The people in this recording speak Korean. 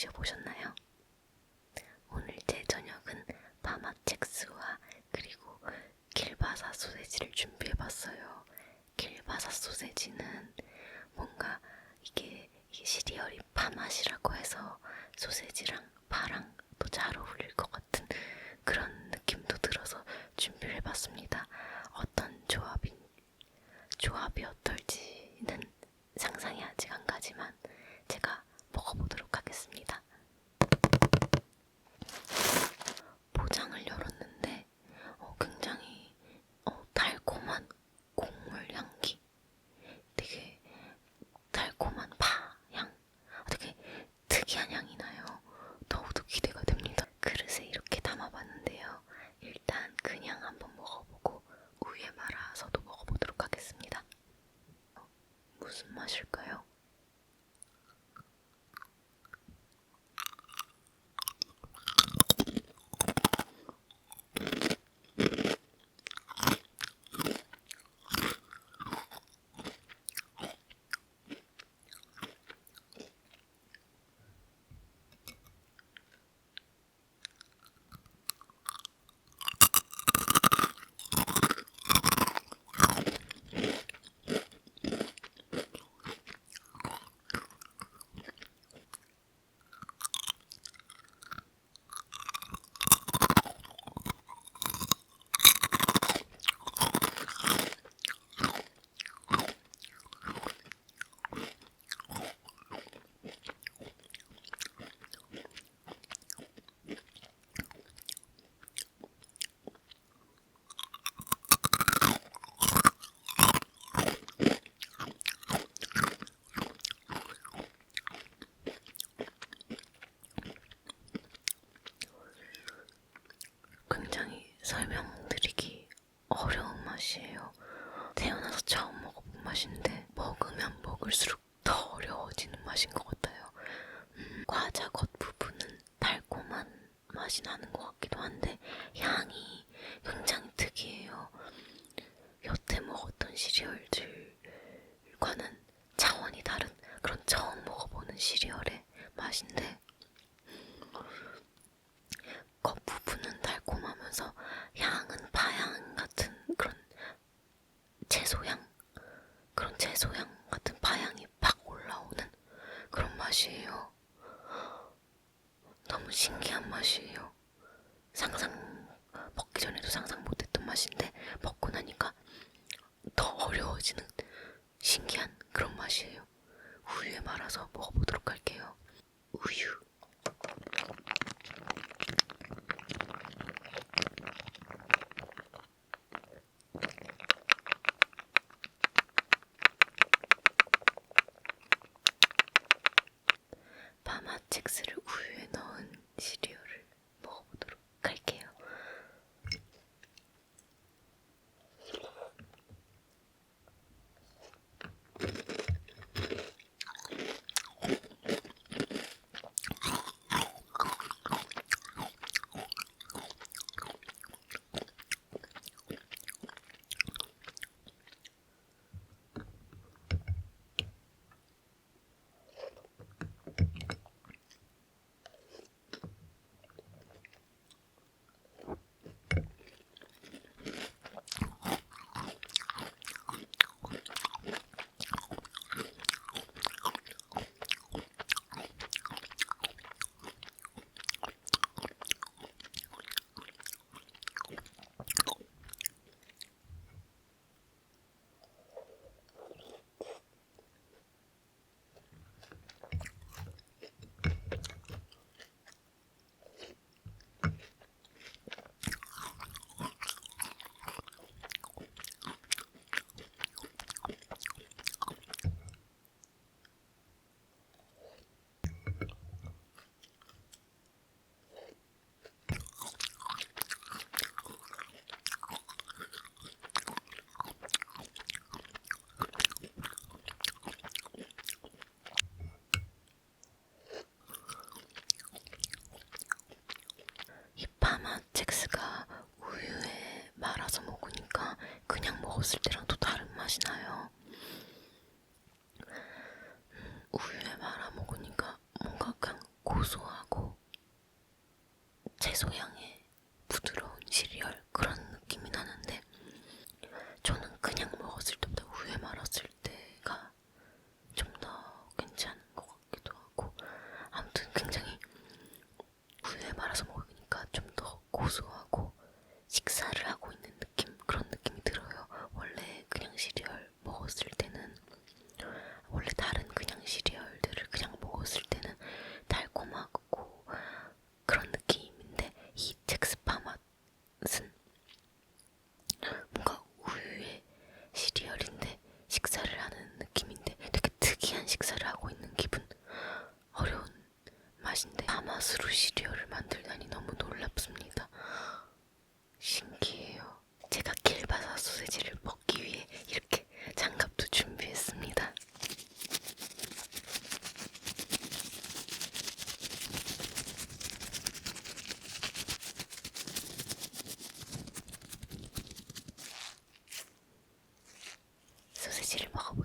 드셔보셨나요? 굉장히 설명드리기 어려운 맛이에요. 태어나서 처음 먹어본 맛인데 먹으면 먹을수록 더 어려워지는 맛인 것 같아요. 음, 과자 겉부분은 달콤한 맛이 나는 것 같기도 한데 향이 굉장히 특이해요. 여태 먹었던 시리얼들과는 차원이 다른 그런 처음 먹어보는 시리얼의 맛인데 채소야. axe, le ouf. 소양의 부드러운 시리얼 그런 느낌이 나는데 저는 그냥 먹었을 때보다 후에 말았을 때가 좀더 괜찮은 것 같기도 하고 아무튼 굉장히 후에 말아서 먹으니까 좀더 고소 其实不。